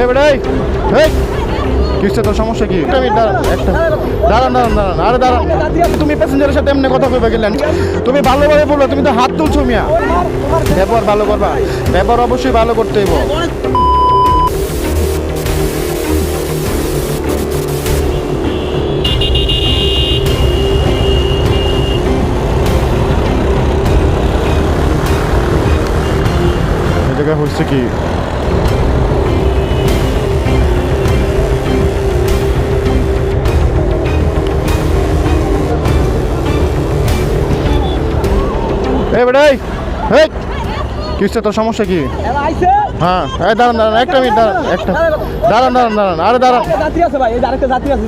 এ বেটাই এই কিসে তোর সমস্যা কি? একটা মিনিট দাঁড়ান। একটা। দাঁড়ান দাঁড়ান দাঁড়ান। আরে দাঁড়ান। তুমি প্যাসেঞ্জারের সাথে এমনি কথা কইবা গেলেন তুমি ভালোভাবে বলল তুমি তো হাত তুলছো মিয়া। ব্যবহার ভালো করবা। ব্যবহার অবশ্যই ভালো করতে হইব। জায়গায় হচ্ছে কি? কিসে তোর সমস্যা কি? হ্যাঁ এই দাঁড়ান দাঁড়ান একটা মিনিট দাঁড়ান একটা। দাঁড়ান দাঁড়ান দাঁড়ান আরে দাঁড়ান। আছে ভাই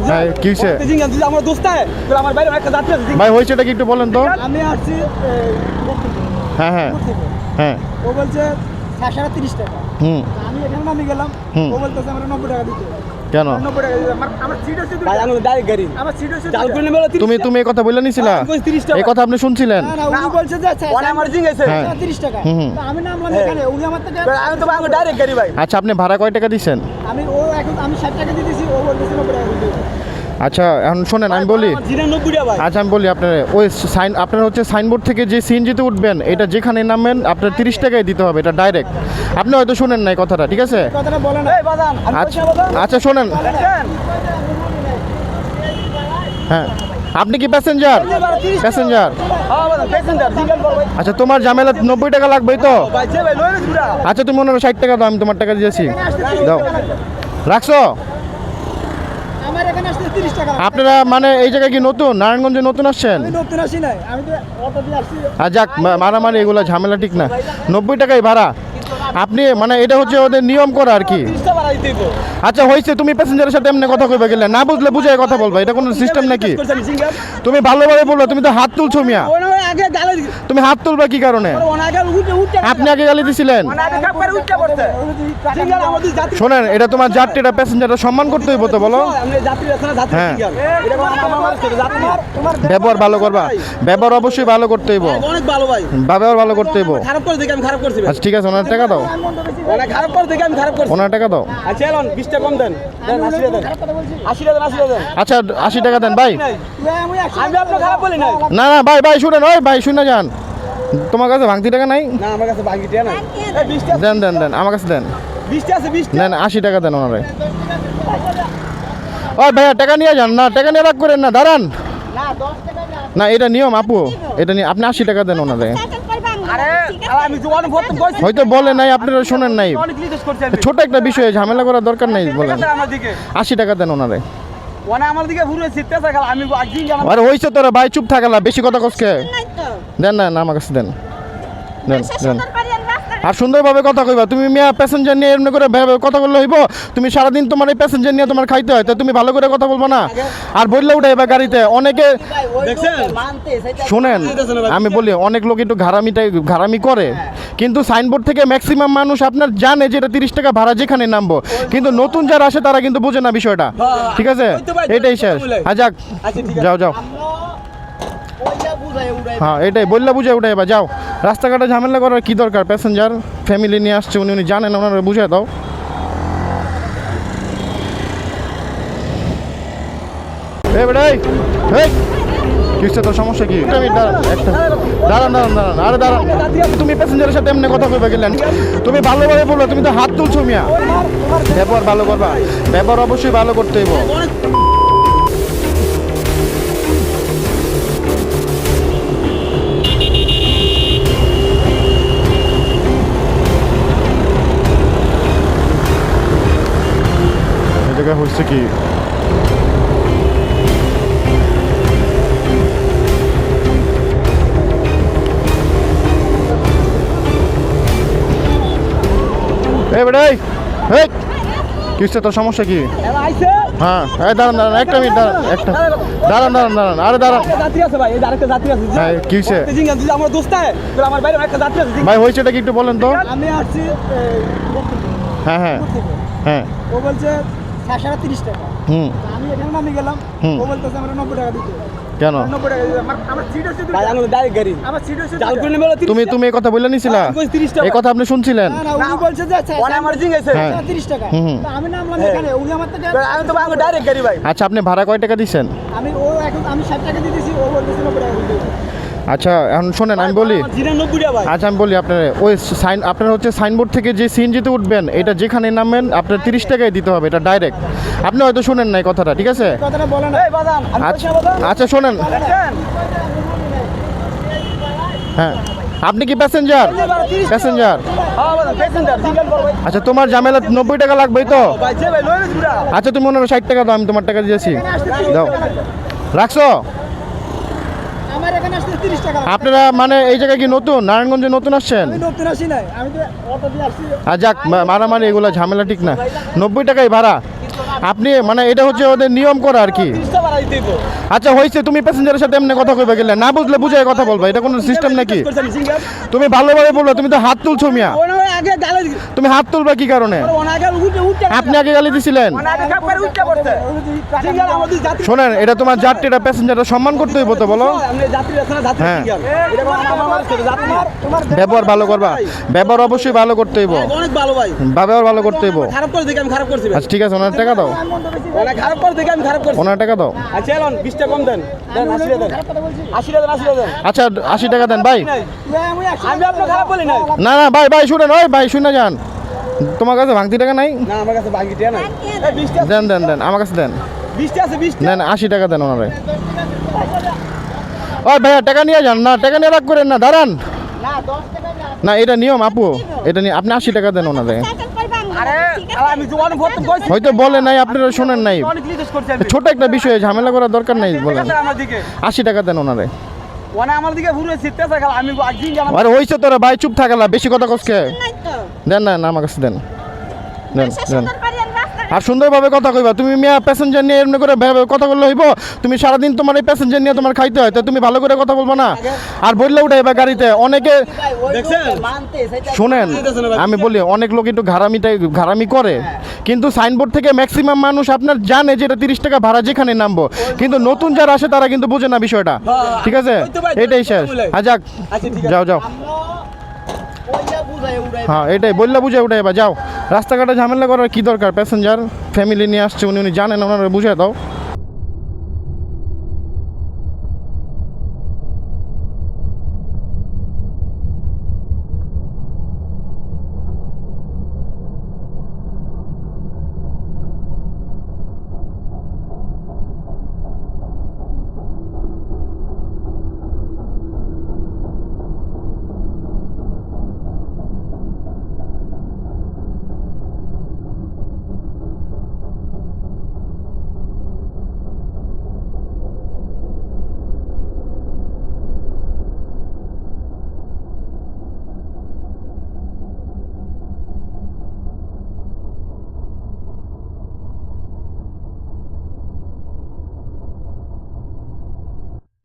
হ্যাঁ হয়। ভাই হয়েছেটা কি একটু বলেন তো? আমি আসছি হ্যাঁ হ্যাঁ হ্যাঁ। ও বলছে সাতশো তিরিশ টাকা। হুম। আমি এখানে নামি গেলাম। ও বলতেছে আমার নব্বই টাকা দিতে। কেন? তুমি তুমি এই কথা বলে নিছিলা? আমি কইছি 30 টাকা। এই কথা আপনি শুনছিলেন? না না বলছে যে ওরা আমার জিঙ্গাইছে। 30 টাকা। হুম, হুম। তা আমি নামলাম এখানে উনি আমার থেকে আমি তো আমি ডাইরেক্ট গাড়ি ভাই। আচ্ছা আপনি ভাড়া কয় টাকা দিচ্ছেন আমি ও এখন আমি 60 টাকা দিয়ে দিয়েছি ও বলতেছে 90 টাকা দিতে আচ্ছা এখন শোনেন আমি বলি আমার জিরা 90 টাকা ভাই। আচ্ছা আমি বলি আপনার ওই সাইন আপনার হচ্ছে সাইনবোর্ড থেকে যে সিএনজিতে উঠবেন এটা যেখানে নামবেন আপনার তিরিশ টাকায় দিতে হবে এটা ডাইরেক্ট আপনি হয়তো শোনেন না এই কথাটা ঠিক আছে আচ্ছা আচ্ছা শোনেন। হ্যাঁ। আপনি কি প্যাসেঞ্জার প্যাসেঞ্জার আচ্ছা তোমার ঝামেলা নব্বই টাকা লাগবেই তো? আচ্ছা তুমি মনে হয় ষাট টাকা দাও আমি তোমার টাকা দিয়েছি। দাও। রাখছো আমার এখানে আসতে 30 টাকা আপনারা মানে এই জায়গায় কি নতুন? নারায়ণগঞ্জে নতুন আসছেন? আমি নতুন আসি নাই। আমি তো অটো দিয়ে আসছি। আর যাক মারামারি এগুলো ঝামেলা ঠিক না। নব্বই টাকাই ভাড়া। আপনি মানে এটা হচ্ছে ওদের নিয়ম করা আর কি। 30 টাকা বাড়াই দিব। আচ্ছা হয়েছে তুমি প্যাসেঞ্জারের সাথে এমনি কথা কইবা গেলে। না বুঝলে বুঝে কথা বলবা। এটা কোনো সিস্টেম নাকি? তুমি ভালোভাবে বলবা তুমি তো হাত তুলছো মিয়া। আগে গালে তুমি হাত তুলবা কি কারণে? আপনি আগে গালি দিছিলেন। শোনেন এটা তোমার যাত্রীরা প্যাসেঞ্জাররা সম্মান করতে হইব তো বলো। হ্যাঁ। ব্যবহার ভালো করবা। ব্যবহার অবশ্যই ভালো করতে হইব। অনেক ভালো ভাই। ব্যবহার ভালো করতে হইব। খারাপ করে দেখে আমি খারাপ করছি আচ্ছা ঠিক আছে ওনার টাকা দাও। খারাপ করে দেখে আমি খারাপ করছি। ওনার টাকা দাও। আচ্ছা এলন 20 টাকা কম দেন। দেন 80 টাকা দেন। 80 টাকা দেন 80 টাকা দেন। আচ্ছা আশি টাকা দেন ভাই। আমি আপনার খারাপ বলি নাই। না না ভাই ভাই শুনেন ওই ভাই শুনে যান। তোমার কাছে ভাঙতি টাকা নাই? না আমার কাছে বাকি টাকা নাই। এই 20 টাকা দেন দেন দেন আমার কাছে দেন। 20 টাকা আছে 20 টাকা দেন আশি টাকা দেন ওনারে। ওই ভাইয়া টাকা নিয়ে যান না টাকা নিয়ে রাখ করেন না দাঁড়ান। না 10 টাকা না না এটা নিয়ম আপু এটা নিয়ে আপনি আশি টাকা দেন ওনারে। হয়তো বলে নাই আপনারা শোনেন নাই। ছোট একটা বিষয় ঝামেলা করার দরকার নাই বলেন। আমার দিকে। আশি টাকা দেন ওনারে। ওনা আমার দিকে ঘুরে আমি একদিন আরে তোরা ভাই চুপ থাকালা বেশি কথা কসকে দেন না না আমার কাছে দেন। দেন দেন। আর সুন্দরভাবে কথা কইবা। তুমি মিয়া প্যাসেঞ্জার নিয়ে এমনি করে কথা বললে হইব? তুমি সারাদিন তোমার এই প্যাসেঞ্জার নিয়ে তোমার খাইতে হয় তো তুমি ভালো করে কথা বলব না? আর বললে উঠে এবার গাড়িতে। অনেকে শোনেন আমি বলি অনেক লোক একটু ঘারামিটাই ঘারামি করে। কিন্তু সাইনবোর্ড থেকে ম্যাক্সিমাম মানুষ আপনার জানে যে এটা তিরিশ টাকা ভাড়া যেখানে নামবো। কিন্তু নতুন যারা আসে তারা কিন্তু বোঝে না বিষয়টা। ঠিক আছে? এটাই শেষ। হ্যাঁ যাক। যাও যাও। হ্যাঁ এটাই। বললে বুঝে উঠে এবার যাও। রাস্তাঘাটে ঝামেলা করার কি দরকার? প্যাসেঞ্জার ফ্যামিলি নিয়ে আসছে, উনি উনি জানেন, ওনারা বুঝে দাও। এই বেটাই এই কিসে তোর সমস্যা কি? দাঁড়ান, একটা দাঁড়ান দাঁড়ান দাঁড়ান, আরে দাঁড়ান। তুমি প্যাসেঞ্জারের সাথে এমনি কথা কইবা গেলেন। তুমি ভালোভাবে বলল তুমি তো হাত তুলছো মিয়া। ব্যবহার ভালো করবা। ব্যবহার অবশ্যই ভালো করতে হইব জায়গায় হচ্ছে কি? বেটাই কিসে তোর সমস্যা কি? হ্যাঁ এই দাঁড়ান দাঁড়ান একটা মিনিট দাঁড়ান একটা দাঁড়ান দাঁড়ান দাঁড়ান আরে দাঁড়ান। একটা আছে ভাই এই যে আরেকটা আছে হ্যাঁ কি হইছে? জিঙ্গাল যদি আমার দোস্ত হয় ভাই হয়েছেটা কি একটু বলেন তো। আমি আসছি হ্যাঁ হ্যাঁ হ্যাঁ। ও বলছে সাতশো তিরিশ টাকা। হুম। আমি এখানে নামি গেলাম। ও বলতেছে আমার নব্বই টাকা দিতে। কেন? নব্বই টাকা দিবে। আমার- আমার সিট হচ্ছে দুইটা। আমার সিট হচ্ছে জাল করে নেবে তুমি তুমি এই কথা বলে নিছিলা? 30। এই কথা আপনি শুনছিলেন? না, না, উনি বলছে যে আচ্ছা, ওনে আমার জিঙ্গেছে হ্যাঁ। তিরিশ টাকা। আমি নামলাম এখানে। উনি আমার থেকে আমি তো আমি ডাইরেক্ট গাড়ি ভাই। আচ্ছা আপনি ভাড়া কয় টাকা দিচ্ছেন আমি ও এখন আমি ষাট টাকা দিতেছি ও বলতেছে নব্বই টাকা দিতে। আচ্ছা এখন শোনেন আমি বলি। আমার 99 টাকা ভাই। আচ্ছা আমি বলি আপনার ওই সাইন আপনার হচ্ছে সাইনবোর্ড থেকে যে সিএনজিতে উঠবেন এটা যেখানে নামবেন আপনার তিরিশ টাকায় দিতে হবে এটা ডাইরেক্ট। আপনি হয়তো শোনেন না এই কথাটা ঠিক আছে আচ্ছা আচ্ছা শোনেন। হ্যাঁ। আপনি কি প্যাসেঞ্জার? প্যাসেঞ্জার। হ্যাঁ আচ্ছা তোমার ঝামেলা নব্বই টাকা লাগবেই তো? আচ্ছা তুমি ওনার ষাট টাকা দাও আমি তোমার টাকা দিয়েছি। দাও। রাখছো আমার এখানে আসতে তিরিশ টাকা আপনারা মানে এই জায়গায় কি নতুন? নারায়ণগঞ্জে নতুন আসছেন? আর যাক মারামারি এগুলো ঝামেলা ঠিক না। নব্বই টাকাই ভাড়া। আপনি মানে এটা হচ্ছে ওদের নিয়ম করা আর কি। 30 টাকা বাড়াই দিই তো আচ্ছা হয়েছে তুমি প্যাসেঞ্জারের সাথে এমনি কথা কইবে গেলে। না বুঝলে বুঝাই কথা বলবা। এটা কোনো সিস্টেম নাকি? তুমি ভালোভাবে বলব তুমি তো হাত তুলছো মিয়া। তুমি হাত তুলবা কি কারণে? আপনি আগে গালি দিছিলেন। শোনেন এটা তোমার যাত্রীরা প্যাসেঞ্জাররা সম্মান করতে হইব তো বলো। হ্যাঁ। ব্যবহার ভালো করবা। ব্যবহার অবশ্যই ভালো করতে হইব। অনেক ভালো ভাই। ব্যবহার ভালো করতে হইব। খারাপ করে দেখি আমি খারাপ করছি আচ্ছা ঠিক আছে ওনার টাকা দাও। অনেক খারাপ করে দেখি আমি খারাপ করছি। ওনার টাকা দাও। আচ্ছা এলন 20 টাকা কম দেন। দেন 80 টাকা দেন। 80 টাকা দেন 80 টাকা দেন। আচ্ছা আশি টাকা দেন ভাই। না না ভাই ভাই শুনেন ওই ভাই শুনে যান। তোমার কাছে ভাঙতি টাকা নাই? না আমার কাছে বাকি টাকা নাই। এই 20 টাকা দেন দেন দেন আমার কাছে দেন। 20 টাকা আছে 20 টাকা দেন আশি টাকা দেন ওনারে। ওই ভাইয়া টাকা নিয়ে যান না টাকা নিয়ে রাখ করেন না দাঁড়ান। না এটা নিয়ম আপু এটা নিয়ে আপনি আশি টাকা দেন ওনারে। আরে আরে আমি জোয়ান ভোট কইছি হয়তো বলে নাই আপনারা শোনেন নাই। ছোট একটা বিষয়ে ঝামেলা করার দরকার নাই বলেন। আশি টাকা দেন ওনারে। ওনে আমার দিকে ঘুরে আমি একদিন গেলাম। আরে হয়েছে তোরা ভাই চুপ থাকালা বেশি কথা কসকে দেন না না আমার কাছে দেন। দেন দেন। আর সুন্দরভাবে কথা কইবা। তুমি মিয়া প্যাসেঞ্জার নিয়ে এমনি করে কথা বললে হইব? তুমি সারাদিন তোমার এই প্যাসেঞ্জার নিয়ে তোমার খাইতে হয় তো তুমি ভালো করে কথা বলব না? আর বললে উঠে এবার গাড়িতে। অনেকে শোনেন আমি বলি অনেক লোক একটু ঘারামিটাই ঘারামি করে। কিন্তু সাইনবোর্ড থেকে ম্যাক্সিমাম মানুষ আপনার জানে যে এটা তিরিশ টাকা ভাড়া যেখানে নামবো। কিন্তু নতুন যারা আসে তারা কিন্তু বোঝে না বিষয়টা। ঠিক আছে? এটাই শেষ। হ্যাঁ যাক। আচ্ছা। যাও যাও। হ্যাঁ এটাই বললে বুঝে উঠে এবার যাও। রাস্তাঘাটে ঝামেলা করার কি দরকার? প্যাসেঞ্জার ফ্যামিলি নিয়ে আসছে উনি উনি জানেন ওনারা বুঝে দাও।